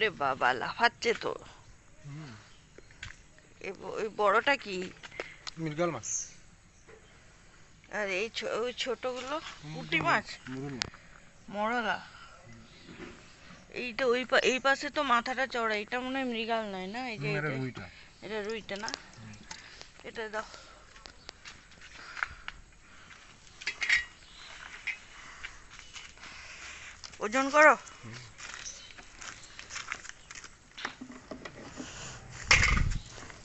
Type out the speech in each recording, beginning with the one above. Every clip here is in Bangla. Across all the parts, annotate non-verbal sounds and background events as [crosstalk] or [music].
আরে বাবা লাফাচ্ছে তো। ওই বড়টা কি? মৃগল মাছ। আর এই ওই ছোটগুলো? পুঁটি মাছ? মুরুল? এইটা ওই এই পাশে তো মাথাটা চড়া এটা মনে হয় মৃগাল নয় না? এই যে এটা রুইটা। না? এটা দাও। ওজন করো।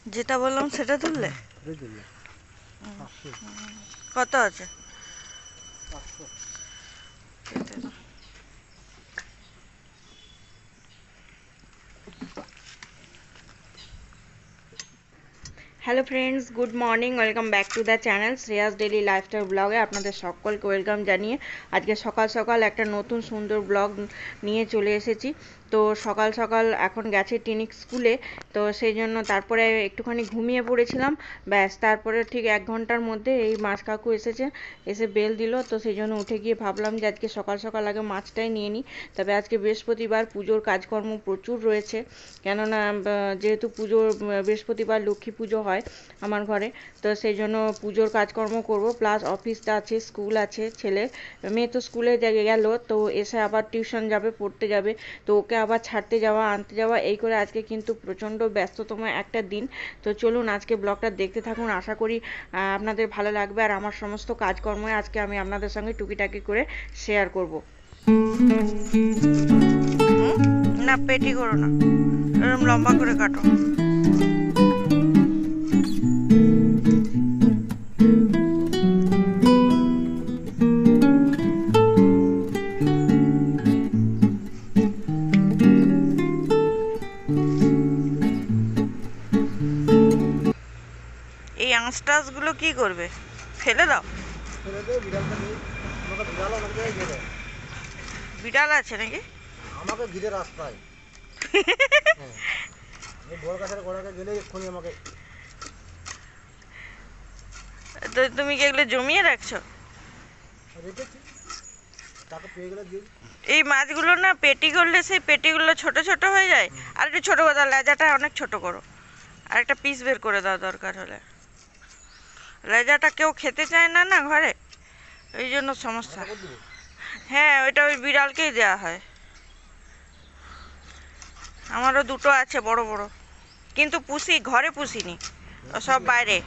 যেটা বললাম সেটা তুললে কত আছে। Hello friends good morning welcome back to the channel Shreyas daily lifestyle ব্লগে আপনাদের সকলকে ওয়েলকাম জানিয়ে আজকে সকাল সকাল একটা নতুন সুন্দর ব্লগ নিয়ে চলে এসেছি তো সকাল সকাল এখন গেছে টিনিক স্কুলে, তো সেই জন্য তারপরে একটুখানি ঘুমিয়ে পড়েছিলাম। ব্যাস, তারপরে ঠিক এক ঘণ্টার মধ্যে এই মাছ কাকু এসেছে, এসে বেল দিল। তো সেই জন্য উঠে গিয়ে ভাবলাম যে আজকে সকাল সকাল আগে মাছটাই নিয়ে নিই। তবে আজকে বৃহস্পতিবার পুজোর কাজকর্ম প্রচুর রয়েছে। কেননা যেহেতু পুজো বৃহস্পতিবার লক্ষ্মী পুজো হয় আমার ঘরে, তো সেই জন্য পুজোর কাজকর্ম করব। প্লাস অফিসটা আছে, স্কুল আছে, ছেলে, মেয়ে তো স্কুলে গেল, তো এসে আবার টিউশন যাবে, পড়তে যাবে। তো ওকে আবার ছাড়তে যাওয়া, আনতে যাওয়া, এই করে আজকে কিন্তু প্রচণ্ড ব্যস্ততম একটা দিন। তো চলুন আজকে ব্লগটা দেখতে থাকুন। আশা করি আপনাদের ভালো লাগবে। আর আমার সমস্ত কাজকর্মই আজকে আমি আপনাদের সঙ্গে টুকিটাকি করে শেয়ার করব। না, পেটি করো না। এরকম লম্বা করে কাটো। এই আঁশগুলো কি করবে? ফেলে দাও। বিড়াল আছে নাকি? আমাকে ঘিরে রাস্তায়। [laughs] এই বড় গোড়াকে গেলে এক্ষুনি আমাকে। তো তুমি কি এগুলো জমিয়ে রাখছো? এই মাছগুলো না পেটি করলে সেই পেটিগুলো ছোট ছোট হয়ে যায়। আর একটু ছোট করে দাও লেজাটা অনেক ছোট করো। আর একটা পিস বের করে দাও দরকার হলে। লেজাটা কেউ খেতে চায় না না ঘরে? এই জন্য সমস্যা। হ্যাঁ ওইটা ওই বিড়ালকেই দেওয়া হয়। আমারও দুটো আছে বড় বড়। কিন্তু পুষি ঘরে পুষিনি। ও সব বাইরে।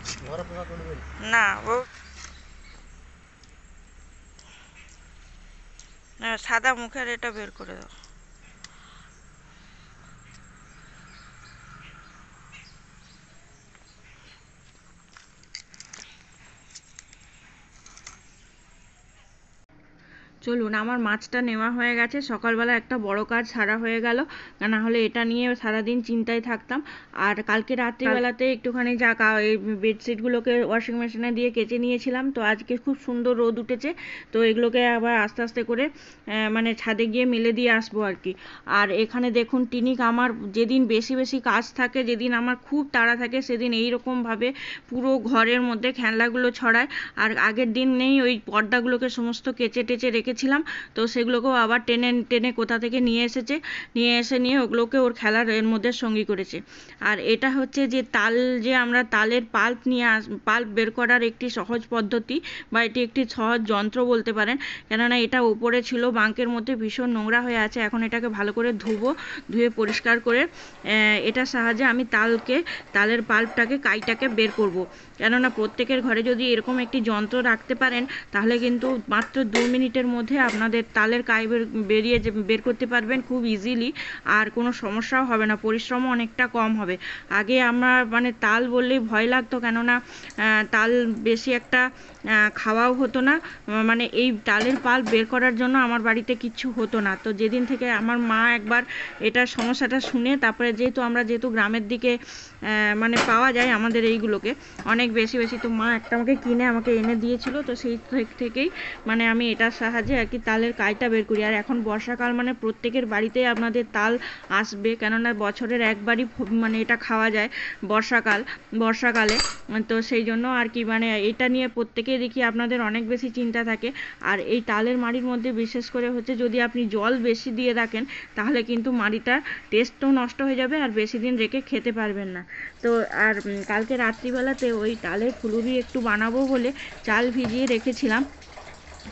না। ও সাদা মুখের এটা বের করে দাও। চলুন, আমার মাছটা নেওয়া হয়ে গেছে। সকালবেলা একটা বড় কাজ সারা হয়ে গেল। না হলে এটা নিয়ে সারাদিন চিন্তায় থাকতাম। আর কালকে রাত্রিবেলাতে একটুখানি যা এই বেডশিটগুলোকে ওয়াশিং মেশিনে দিয়ে কেচে নিয়েছিলাম। তো আজকে খুব সুন্দর রোদ উঠেছে। তো এগুলোকে আবার আস্তে আস্তে করে মানে ছাদে গিয়ে মেলে দিয়ে আসব আর কি। আর এখানে দেখুন, টিনিক আমার যেদিন বেশি বেশি কাজ থাকে, যেদিন আমার খুব তাড়া থাকে, সেদিন এই ভাবে পুরো ঘরের মধ্যে খেলনাগুলো ছড়ায়। আর আগের দিন নেই, ওই পর্দাগুলোকে সমস্ত কেচে টেচে রেখেছিলাম তো সেগুলোকেও আবার টেনে টেনে কোথা থেকে নিয়ে এসেছে? নিয়ে এসে নিয়ে ওগুলোকে ওর খেলার এর মধ্যে সঙ্গী করেছে। আর এটা হচ্ছে যে তাল যে আমরা তালের পাল্প নিয়ে আস, পাল্প বের করার একটি সহজ পদ্ধতি বা এটি একটি সহজ যন্ত্র বলতে পারেন। কেননা এটা উপরে ছিল বাঙ্কের মধ্যে ভীষণ নোংরা হয়ে আছে। এখন এটাকে ভালো করে ধুবো, ধুয়ে পরিষ্কার করে এটার সাহায্যে আমি তালকে, তালের পাল্পটাকে, কাইটাকে বের করব। কেননা প্রত্যেকের ঘরে যদি এরকম একটি যন্ত্র রাখতে পারেন, তাহলে কিন্তু মাত্র দু মিনিটের মধ্যে আপনাদের তালের কাই বের, বেরিয়ে যে- বের করতে পারবেন খুব ইজিলি আর কোনো সমস্যাও হবে না, পরিশ্রমও অনেকটা কম হবে। আগে আমরা মানে তাল বললেই ভয় লাগতো, কেননা তাল বেশি একটা খাওয়াও হতো না। মানে এই তালের পাল বের করার জন্য আমার বাড়িতে কিচ্ছু হতো না। তো যেদিন থেকে আমার মা একবার এটার সমস্যাটা শুনে, তারপরে যেহেতু আমরা যেহেতু গ্রামের দিকে মানে পাওয়া যায় আমাদের এইগুলোকে, অনেক বেশি বেশি তো মা একটা আমাকে কিনে আমাকে এনে দিয়েছিল। তো সেই থেকেই মানে আমি এটার সাহায্যে আর কি তালের কাইটা বের করি। আর এখন বর্ষাকাল মানে প্রত্যেকের বাড়িতেই আপনাদের তাল আসবে, কেননা বছরের একবারই মানে এটা খাওয়া যায় বর্ষাকাল, বর্ষাকালে। তো সেই জন্য আর কি মানে এটা নিয়ে প্রত্যেকেই দেখি আপনাদের অনেক বেশি চিন্তা থাকে। আর এই তালের মাড়ির মধ্যে বিশেষ করে হচ্ছে যদি আপনি জল বেশি দিয়ে রাখেন, তাহলে কিন্তু মাড়িটার টেস্টও নষ্ট হয়ে যাবে আর বেশি দিন রেখে খেতে পারবেন না। তো আর কালকে রাত্রিবেলাতে ওই তালের ফুলুরি একটু বানাবো বলে চাল ভিজিয়ে রেখেছিলাম।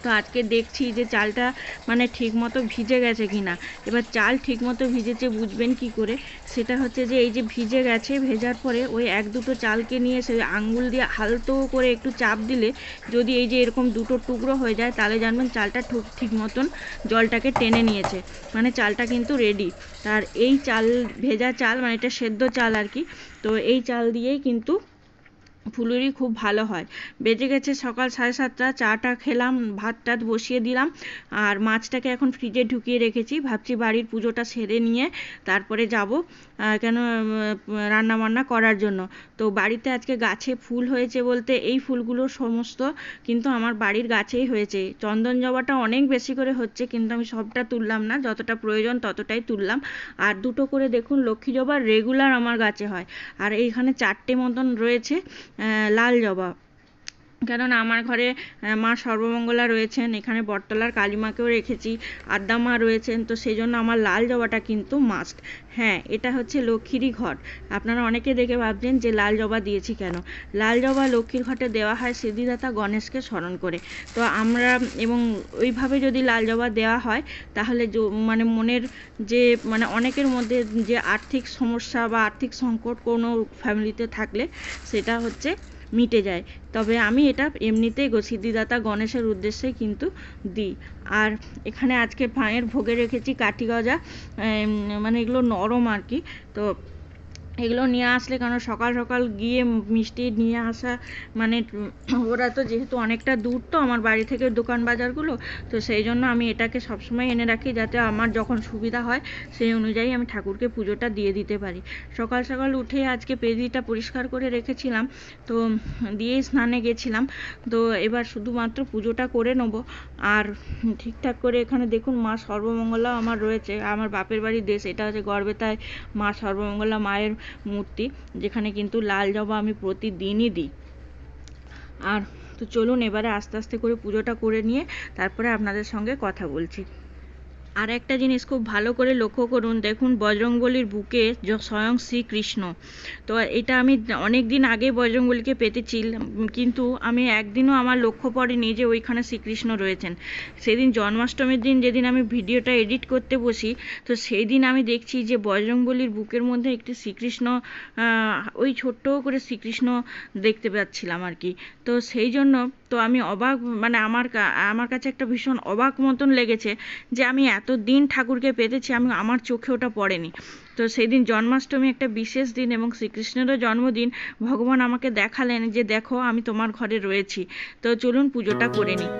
তো আজকে দেখছি যে চালটা মানে ঠিক মতো ভিজে গেছে কিনা। এবার চাল ঠিক মতো ভিজেছে বুঝবেন কি করে? সেটা হচ্ছে যে এই যে ভিজে গেছে, ভেজার পরে ওই এক দুটো চালকে নিয়ে সে আঙ্গুল দিয়ে হালতো করে একটু চাপ দিলে যদি এই যে এরকম দুটো টুকরো হয়ে যায়, তাহলে জানবেন চালটা ঠিক ঠিক মতন জলটাকে টেনে নিয়েছে। মানে চালটা কিন্তু রেডি আর এই চাল, ভেজা চাল মানে এটা সেদ্ধ চাল আর কি, তো এই চাল দিয়েই কিন্তু ফুলুরি খুব ভালো হয়। বেজে গেছে সকাল সাড়ে সাতটা, চাটা খেলাম ভাত টাত বসিয়ে দিলাম, আর মাছটাকে এখন ফ্রিজে ঢুকিয়ে রেখেছি। ভাবছি বাড়ির পুজোটা সেরে নিয়ে তারপরে যাব কেন রান্না বান্না করার জন্য। তো বাড়িতে আজকে গাছে ফুল হয়েছে বলতে এই ফুলগুলো সমস্ত কিন্তু আমার বাড়ির গাছেই হয়েছে। চন্দন জবাটা অনেক বেশি করে হচ্ছে কিন্তু আমি সবটা তুললাম না, যতটা প্রয়োজন ততটাই তুললাম। আর দুটো করে দেখুন লক্ষ্মী জবা রেগুলার আমার গাছে হয়। আর এইখানে চারটে মতন রয়েছে আহ, লাল জবা কেননা আমার ঘরে মা সর্বমঙ্গলা রয়েছেন, এখানে বটতলার কালীমাকেও রেখেছি আদ্যা মা রয়েছেন, তো সেই জন্য আমার লাল জবাটা কিন্তু মাস্ট হ্যাঁ এটা হচ্ছে লক্ষ্মীরই ঘট। আপনারা অনেকে দেখে ভাবছেন যে লাল জবা দিয়েছি কেন? লাল জবা লক্ষ্মীর ঘটে দেওয়া হয় সিদ্ধিদাতা গণেশকে স্মরণ করে। তো আমরা, এবং ওইভাবে যদি লাল জবা দেওয়া হয়, তাহলে মানে মনের যে মানে অনেকের মধ্যে যে আর্থিক সমস্যা বা আর্থিক সংকট কোনো ফ্যামিলিতে থাকলে, সেটা হচ্ছে মিটে যায়। তবে আমি এটা এমনিতেই গো সিদ্ধিদাতা গণেশের উদ্দেশ্যে কিন্তু দিই। আর এখানে আজকে পায়ের ভোগে রেখেছি কাঠি গজা মানে এগুলো নরম আর কি। তো এগুলো নিয়ে আসলে কারণ সকাল সকাল গিয়ে মিষ্টি নিয়ে আসা মানে ওরা তো যেহেতু অনেকটা দূর তো আমার বাড়ি থেকে দোকান বাজারগুলো, তো সেই জন্য আমি এটাকে সবসময় এনে রাখি যাতে আমার যখন সুবিধা হয় সেই অনুযায়ী আমি ঠাকুরকে পুজোটা দিয়ে দিতে পারি। সকাল সকাল উঠে আজকে পেদিটা পরিষ্কার করে রেখেছিলাম, তো দিয়ে স্নানে গেছিলাম, তো এবার শুধুমাত্র পুজোটা করে নেব। আর ঠিকঠাক করে এখানে দেখুন মা সর্বমঙ্গলা আমার রয়েছে, আমার বাপের বাড়ির দেশ এটা হচ্ছে গড়বেতায় মা সর্বমঙ্গলা মায়ের মূর্তি, যেখানে কিন্তু লাল জবা আমি প্রতিদিনই দিই। আর তো চলুন এবারে আস্তে আস্তে করে পুজোটা করে নিয়ে তারপরে আপনাদের সঙ্গে কথা বলছি। আর একটা জিনিস খুব ভালো করে লক্ষ্য করুন, দেখুন বজরংবলির বুকে স্বয়ং শ্রীকৃষ্ণ। তো এটা আমি অনেক দিন আগে বজরংবলীকে পেতেছিলাম কিন্তু আমি একদিনও আমার লক্ষ্য পড়েনি যে ওইখানে শ্রীকৃষ্ণ রয়েছেন। সেদিন জন্মাষ্টমীর দিন যেদিন আমি ভিডিওটা এডিট করতে বসি, তো সেই দিন আমি দেখছি যে বজরংবলীর বুকের মধ্যে একটি শ্রীকৃষ্ণ ওই ছোট্ট করে শ্রীকৃষ্ণ দেখতে পাচ্ছিলাম আর কি। তো সেই জন্য তো আমি অবাক মানে আমার আমার কাছে একটা ভীষণ অবাক মতন লেগেছে যে আমি এত দিন ঠাকুরকে পেতেছি, আমি আমার চোখে ওটা পড়েনি। তো সেই দিন জন্মাষ্টমী একটা বিশেষ দিন এবং শ্রীকৃষ্ণেরও জন্মদিন, ভগবান আমাকে দেখালেন যে দেখো আমি তোমার ঘরে রয়েছি। তো চলুন পুজোটা করে নিই।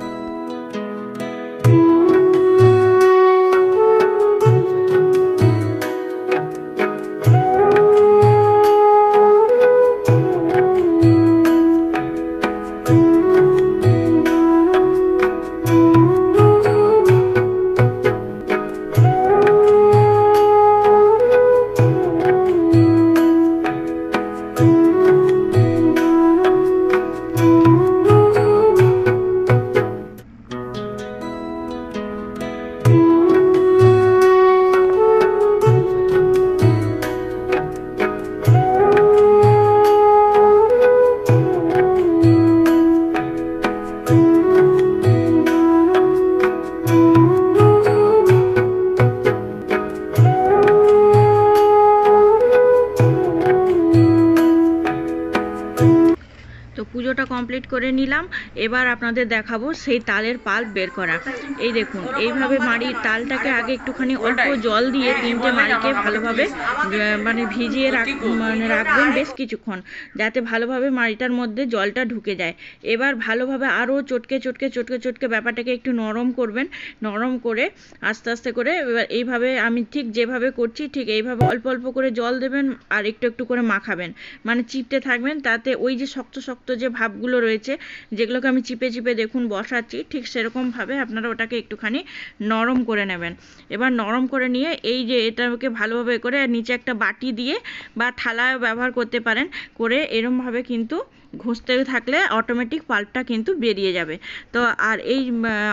পুজোটা কমপ্লিট করে নিলাম। এবার আপনাদের দেখাবো সেই তালের পাল্প বের করা। এই দেখুন এইভাবে মাড়ি তালটাকে আগে একটুখানি অল্প জল দিয়ে তিনটে মাড়িকে ভালোভাবে মানে ভিজিয়ে রাখ মানে রাখবেন বেশ কিছুক্ষণ যাতে ভালোভাবে মাড়িটার মধ্যে জলটা ঢুকে যায়। এবার ভালোভাবে আরও চটকে চটকে চটকে চটকে ব্যাপারটাকে একটু নরম করবেন। নরম করে আস্তে আস্তে করে এবার এইভাবে আমি ঠিক যেভাবে করছি ঠিক এইভাবে অল্প অল্প করে জল দেবেন আর একটু একটু করে মাখাবেন। মানে চিপতে থাকবেন তাতে ওই যে শক্ত শক্ত যে ভাবগুলো রয়েছে, যেগুলোকে আমি চিপে চিপে দেখুন বসাচ্ছি, ঠিক সেরকমভাবে আপনারা ওটাকে একটুখানি নরম করে নেবেন। এবার নরম করে নিয়ে এই যে এটাকে ভালোভাবে করে নিচে একটা বাটি দিয়ে বা থালা ব্যবহার করতে পারেন, করে এরমভাবে কিন্তু ঘষতে থাকলে অটোমেটিক পাল্পটা কিন্তু বেরিয়ে যাবে। তো আর এই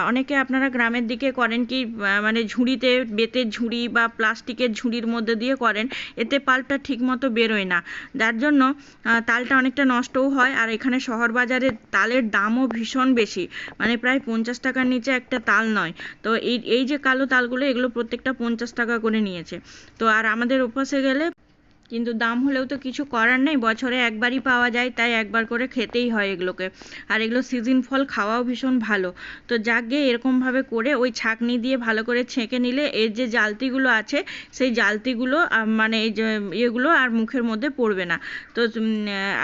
অনেকে আপনারা গ্রামের দিকে করেন কি মানে ঝুড়িতে বেতের ঝুড়ি বা প্লাস্টিকের ঝুড়ির মধ্যে দিয়ে করেন, এতে পাল্পটা ঠিকমতো বেরোয় না। যার জন্য তালটা অনেকটা নষ্টও হয় আর এখানে শহর বাজারে তালের দামও ভীষণ বেশি। মানে প্রায় পঞ্চাশ টাকার নিচে একটা তাল নয়। তো এই এই যে কালো তালগুলো, এগুলো প্রত্যেকটা পঞ্চাশ টাকা করে নিয়েছে। তো আর আমাদের ওপাশে গেলে কিন্তু দাম হলেও তো কিছু করার নেই। বছরে একবারই পাওয়া যায়, তাই একবার করে খেতেই হয় এগুলোকে। আর এগুলো সিজন ফল খাওয়াও ভীষণ ভালো। তো যাক এরকমভাবে করে ওই ছাঁকনি দিয়ে ভালো করে ছেঁকে নিলে এর যে জালতিগুলো আছে, সেই জালতিগুলো মানে এই যে, ইয়েগুলো আর মুখের মধ্যে পড়বে না। তো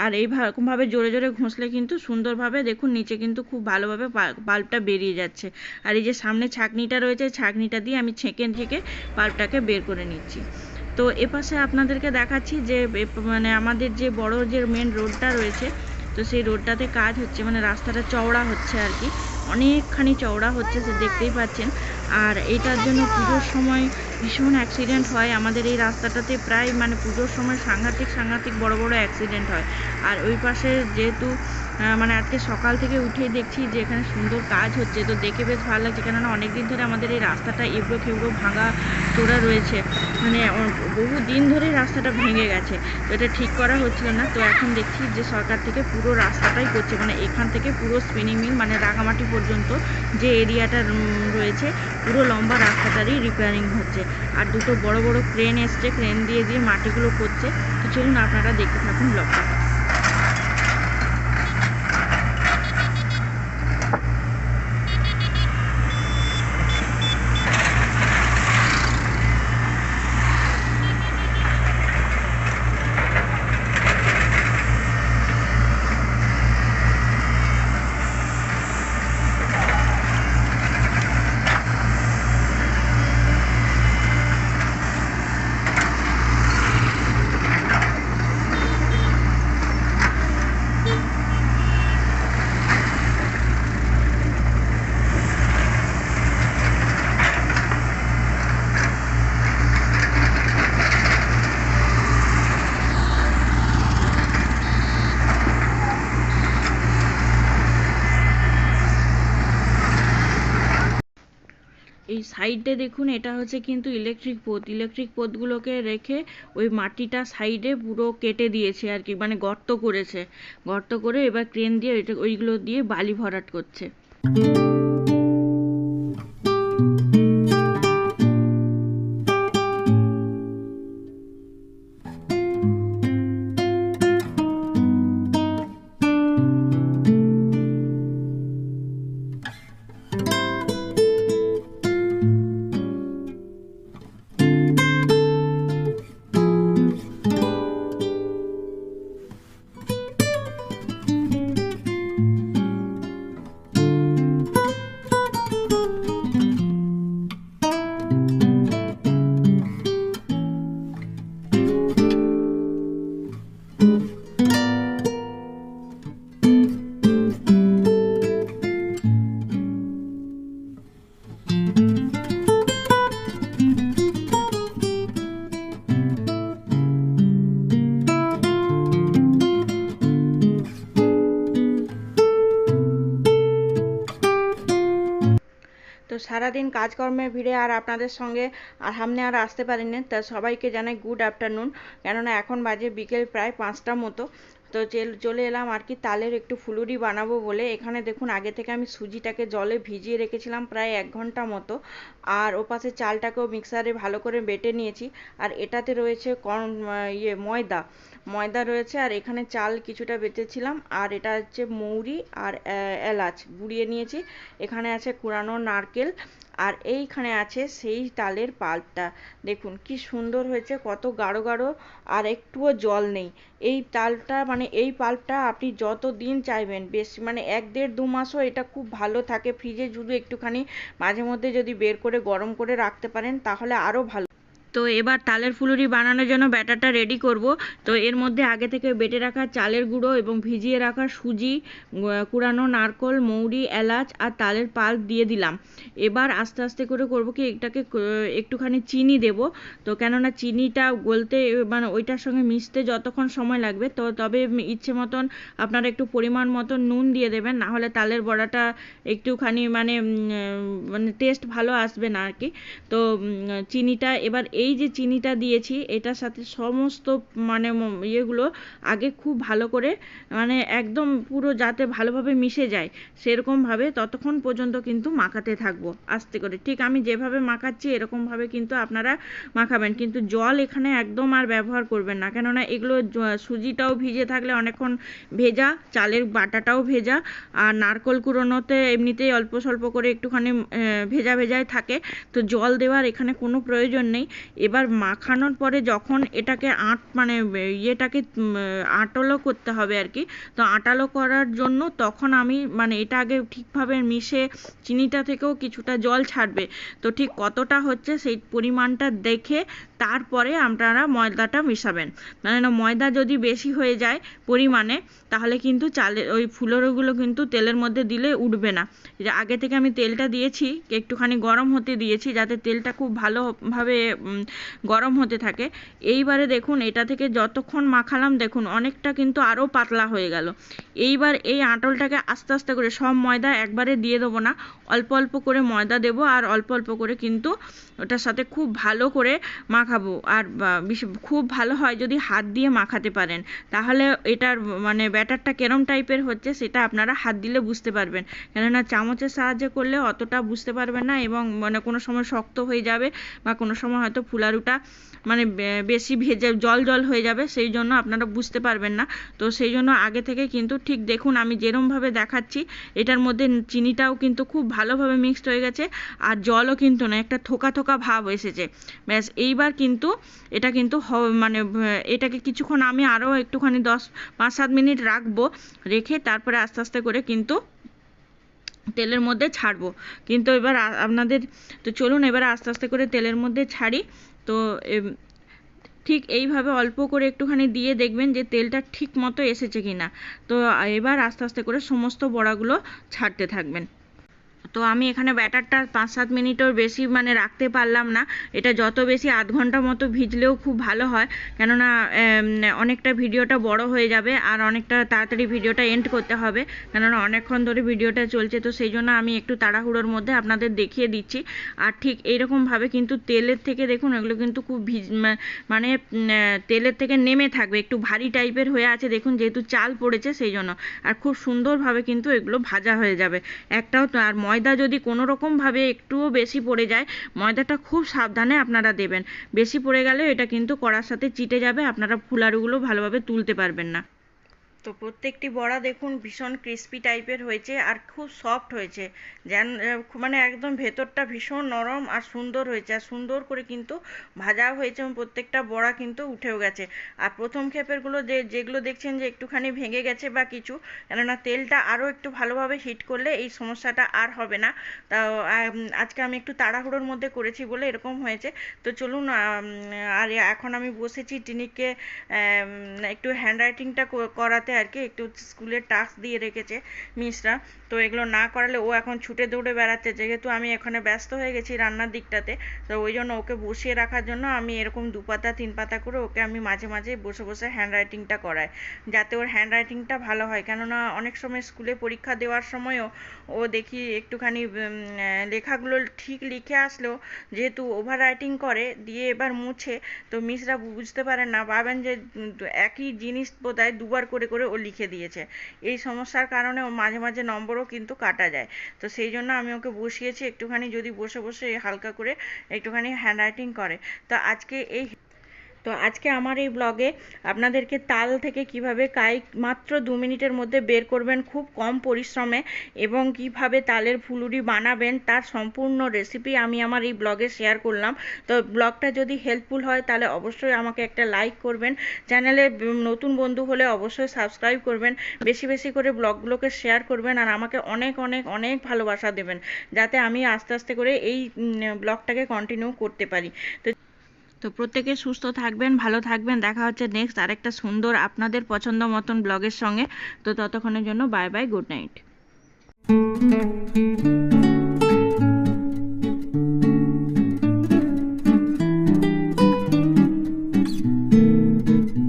আর এইরকমভাবে জোরে জোরে ঘষলে কিন্তু সুন্দরভাবে দেখুন নিচে কিন্তু খুব ভালোভাবে পাল্পটা বেরিয়ে যাচ্ছে। আর এই যে সামনে ছাঁকনিটা রয়েছে, ছাঁকনিটা দিয়ে আমি ছেঁকে ছেঁকে পাল্পটাকে বের করে নিচ্ছি। তো এপাশে আপনাদেরকে দেখাচ্ছি যে মানে আমাদের যে বড় যে মেন রোডটা রয়েছে, তো সেই রোডটাতে কাজ হচ্ছে মানে রাস্তাটা চওড়া হচ্ছে আর কি। অনেকখানি চওড়া হচ্ছে, সে দেখতেই পাচ্ছেন। আর এটার জন্য পুজোর সময় ভীষণ অ্যাক্সিডেন্ট হয়। আমাদের এই রাস্তাটাতে প্রায় মানে পুজোর সময় সাংঘাতিক সাংঘাতিক বড় বড় অ্যাক্সিডেন্ট হয়। আর ওই পাশে যেহেতু মানে আজকে সকাল থেকে উঠেই দেখছি যে এখানে সুন্দর কাজ হচ্ছে। তো দেখে বেশ ভালো লাগছে কেননা অনেক দিন ধরে আমাদের এই রাস্তাটা এবড়ো খেবড়ো ভাঙা চোরা রয়েছে। মানে বহু দিন ধরেই রাস্তাটা ভেঙে গেছে। তো এটা ঠিক করা হচ্ছিল না। তো এখন দেখছি যে সরকার থেকে পুরো রাস্তাটাই করছে। মানে এখান থেকে পুরো স্পিনিং মিল মানে রাঙামাটি পর্যন্ত যে এরিয়াটা রয়েছে, পুরো লম্বা রাস্তাটারই রিপেয়ারিং হচ্ছে। আর দুটো বড় বড় ক্রেন এসছে। ক্রেন দিয়ে দিয়ে মাটিগুলো করছে। তো চলুন আপনারা দেখতে থাকুন ব্লগটা। সাইডে দেখুন, এটা হচ্ছে কিন্তু ইলেকট্রিক পোত। ইলেকট্রিক পোতগুলোকে রেখে ওই মাটিটা সাইডে পুরো কেটে দিয়েছে আর কি মানে গর্ত করেছে। গর্ত করে এবার ক্রেন দিয়ে ওইগুলো দিয়ে বালি ভরাট করছে। সারাদিন কাজকর্মে ভিড়ে আর আপনাদের সঙ্গে আর সামনে আর আসতে পারিনি। তা সবাইকে জানাই গুড আফটারনুন কেননা এখন বাজে বিকেল প্রায় পাঁচটা মতো। তো চেল- চলে এলাম আর কি তালের একটু ফুলুরি বানাবো বলে। এখানে দেখুন আগে থেকে আমি সুজিটাকে জলে ভিজিয়ে রেখেছিলাম প্রায় এক ঘণ্টা মতো। আর ওপাশে চালটাকেও মিক্সারে ভালো করে বেটে নিয়েছি। আর এটাতে রয়েছে কর্ন ইয়ে ময়দা। ময়দা রয়েছে আর এখানে চাল কিছুটা বেটেছিলাম। আর এটা হচ্ছে মৌরি আর এলাচ গুঁড়িয়ে নিয়েছি। এখানে আছে কুড়ানো নারকেল আর এইখানে আছে সেই তালের পাল্পটা। দেখুন কি সুন্দর হয়েছে, কত গাঢ় গাঢ় আর একটুও জল নেই। এই তালটা মানে এই পাল্পটা আপনি যত দিন চাইবেন, বেশ মানে এক দেড় দু মাসও এটা খুব ভালো থাকে। ফ্রিজে শুধু একটুখানি মাঝে মধ্যে যদি বের করে গরম করে রাখতে পারেন, তাহলে আরও ভালো। তো এবার তালের ফুলুরি বানানোর জন্য ব্যাটারটা রেডি করব। তো এর মধ্যে আগে থেকে বেটে রাখা চালের গুঁড়ো এবং ভিজিয়ে রাখা সুজি কুড়ানো নারকোল, মৌরি, এলাচ আর তালের পাল্প দিয়ে দিলাম। এবার আস্তে আস্তে করে করব কি, এটাকে একটুখানি চিনি দেব। তো কেননা চিনিটা গলতে মানে ওইটার সঙ্গে মিশতে যতক্ষণ সময় লাগবে, তো তবে ইচ্ছে মতন আপনারা একটু পরিমাণ মতো নুন দিয়ে দেবেন, না হলে তালের বড়াটা একটুখানি মানে মানে টেস্ট ভালো আসবে না আর কি। তো চিনিটা এবার এই যে চিনিটা দিয়েছি, এটার সাথে সমস্ত মানে ইয়েগুলো আগে খুব ভালো করে মানে একদম পুরো যাতে ভালোভাবে মিশে যায়, সেরকমভাবে ততক্ষণ পর্যন্ত কিন্তু মাখাতে থাকব, আস্তে করে। ঠিক আমি যেভাবে মাখাচ্ছি, এরকমভাবে কিন্তু আপনারা মাখাবেন। কিন্তু জল এখানে একদম আর ব্যবহার করবেন না। কেননা এগুলো সুজিটাও ভিজে থাকলে অনেকক্ষণ ভেজা, চালের বাটাটাও ভেজা, আর নারকোল কুড়োনোতে এমনিতেই অল্প স্বল্প করে একটুখানি ভেজা ভেজাই থাকে। তো জল দেওয়ার এখানে কোনো প্রয়োজন নেই। এবার মাখানোর পরে যখন এটাকে আট মানে ইয়েটাকে আটালো করতে হবে আর কি, তো আটালো করার জন্য তখন আমি মানে এটা আগে ঠিকভাবে মিশে চিনিটা থেকেও কিছুটা জল ছাড়বে। তো ঠিক কতটা হচ্ছে সেই পরিমাণটা দেখে তারপরে আপনারা ময়দাটা মেশাবেন। মানে ময়দা যদি বেশি হয়ে যায় পরিমাণে, তাহলে কিন্তু চালের ওই ফুলুরিগুলো কিন্তু তেলের মধ্যে দিলে উঠবে না। আগে থেকে আমি তেলটা দিয়েছি, একটুখানি গরম হতে দিয়েছি, যাতে তেলটা খুব ভালোভাবে গরম হতে থাকে। এইবারে দেখুন, এটা থেকে যতক্ষণ মাখালাম, দেখুন অনেকটা কিন্তু আরও পাতলা হয়ে গেল। এইবার এই আঁটলটাকে আস্তে আস্তে করে সব ময়দা একবারে দিয়ে দেবো না, অল্প অল্প করে ময়দা দেবো আর অল্প অল্প করে কিন্তু ওটার সাথে খুব ভালো করে মাখাবো। আর খুব ভালো হয় যদি হাত দিয়ে মাখাতে পারেন। তাহলে এটার মানে ব্যাটারটা কেরম টাইপের হচ্ছে সেটা আপনারা হাত দিলে বুঝতে পারবেন। কেননা চামচের সাহায্যে করলে অতটা বুঝতে পারবেন না এবং মানে কোনো সময় শক্ত হয়ে যাবে বা কোনো সময় হয়তো ফুলারুটা মানে বেশি ভেজে জল জল হয়ে যাবে, সেই জন্য আপনারা বুঝতে পারবেন না। তো সেই জন্য আগে থেকে কিন্তু ঠিক দেখুন, আমি যেরমভাবে দেখাচ্ছি, এটার মধ্যে চিনিটাও কিন্তু খুব ভালোভাবে মিক্সড হয়ে গেছে, আর জলও কিন্তু না, একটা থোকা থোকা ভাব এসেছে। ব্যাস, এইবার কিন্তু এটা কিন্তু মানে এটাকে কিছুক্ষণ আমি আরও একটুখানি দশ, পাঁচ, সাত মিনিট রাখব, রেখে তারপরে আস্তে আস্তে করে কিন্তু তেলের মধ্যে ছাড়বো। কিন্তু এবার আপনাদের, তো চলুন এবার আস্তে আস্তে করে তেলের মধ্যে ছাড়ি। তো ঠিক এইভাবে অল্প করে একটুখানি দিয়ে দেখবেন যে তেলটা ঠিক মতো এসেছে কিনা। তো এবার আস্তে আস্তে করে সমস্ত বড়াগুলো ছাড়তে থাকবেন। তো আমি এখানে ব্যাটারটা পাঁচ সাত মিনিটের বেশি মানে রাখতে পারলাম না। এটা যত বেশি আধ ঘণ্টা মতো ভিজলেও খুব ভালো হয়। কেননা অনেকটা ভিডিওটা বড় হয়ে যাবে আর অনেকটা তাড়াতাড়ি ভিডিওটা এন্ড করতে হবে। কেননা, অনেকক্ষণ ধরে ভিডিওটা চলছে, তো সেই জন্য আমি একটু তাড়াহুড়োর মধ্যে আপনাদের দেখিয়ে দিচ্ছি। আর ঠিক এইরকমভাবে কিন্তু তেলের থেকে দেখুন, এগুলো কিন্তু খুব ভিজ মানে তেলের থেকে নেমে থাকবে। একটু ভারী টাইপের হয়ে আছে, দেখুন যেহেতু চাল পড়েছে সেই জন্য। আর খুব সুন্দরভাবে কিন্তু এগুলো ভাজা হয়ে যাবে। একটাও আর ময়দা যদি কোনো রকমভাবে একটুও বেশি পড়ে যায়, ময়দাটা খুব সাবধানে আপনারা দেবেন। বেশি পড়ে গেলে এটা কিন্তু কড়ার সাথে চিটে যাবে, আপনারা ফুলারুগুলো ভালোভাবে তুলতে পারবেন না। তো প্রত্যেকটি বড়া দেখুন ভীষণ ক্রিস্পি টাইপের হয়েছে আর খুব সফট হয়েছে। যেন মানে একদম ভেতরটা ভীষণ নরম আর সুন্দর হয়েছে। আর সুন্দর করে কিন্তু ভাজাও হয়েছে এবং প্রত্যেকটা বড়া কিন্তু উঠেও গেছে। আর প্রথম ক্ষেপেরগুলো যে যেগুলো দেখছেন যে একটুখানি ভেঙে গেছে বা কিছু কেননা তেলটা আরও একটু ভালোভাবে হিট করলে এই সমস্যাটা আর হবে না। তা আজকে আমি একটু তাড়াহুড়োর মধ্যে করেছি বলে এরকম হয়েছে। তো চলুন আর এখন আমি বসেছি টিনিকে আম, একটু হ্যান্ডরাইটিংটা করাতে। আর কি, একটু স্কুলের টাস্ক দিয়ে রেখেছে মিসরা। তো এগুলো না করালে ও এখন ছুটে দৌড়ে বেড়াচ্ছে। যেহেতু আমি এখানে ব্যস্ত হয়ে গেছি রান্নার দিকটাতে, তো ওই জন্য ওকে বসিয়ে রাখার জন্য আমি এরকম দু পাতা, তিন পাতা করে ওকে আমি মাঝে মাঝে বসে বসে হ্যান্ড হ্যান্ডরাইটিংটা করাই, যাতে ওর হ্যান্ড হ্যান্ডরাইটিংটা ভালো হয়। কেননা অনেক সময় স্কুলে পরীক্ষা দেওয়ার সময়ও ও দেখি একটুখানি লেখাগুলো ঠিক লিখে আসলেও যেহেতু ওভার রাইটিং করে, দিয়ে এবার মুছে, তো মিসরা বুঝতে পারেন না। ভাবেন যে একই জিনিস বোধহয় দুবার করে করে করে ও লিখে দিয়েছে। এই সমস্যার কারণে ও মাঝে মাঝে নম্বরও কিন্তু কাটা যায়। তো সেই জন্য আমি ওকে বসিয়েছি একটুখানি, যদি বসে বসে হালকা করে একটুখানি হ্যান্ডরাইটিং করে। তো আজকে এই তো আজকে আমার এই ব্লগে আপনাদেরকে তাল থেকে কীভাবে কাইক মাত্র দু মিনিটের মধ্যে বের করবেন, খুব কম পরিশ্রমে এবং কীভাবে তালের ফুলুরি বানাবেন তার সম্পূর্ণ রেসিপি আমি আমার এই ব্লগে শেয়ার করলাম। তো ব্লগটা যদি হেল্পফুল হয় তাহলে অবশ্যই আমাকে একটা লাইক করবেন। চ্যানেলে নতুন বন্ধু হলে অবশ্যই সাবস্ক্রাইব করবেন। বেশি বেশি করে ব্লগগুলোকে শেয়ার করবেন আর আমাকে অনেক অনেক অনেক ভালোবাসা দেবেন, যাতে আমি আস্তে আস্তে করে এই ব্লগটাকে কন্টিনিউ করতে পারি। তো তো প্রত্যেকে সুস্থ থাকবেন, ভালো থাকবেন। দেখা হচ্ছে নেক্সট আরেকটা সুন্দর আপনাদের পছন্দ মতন ব্লগের সঙ্গে। তো ততক্ষণের জন্য বাই বাই গুড নাইট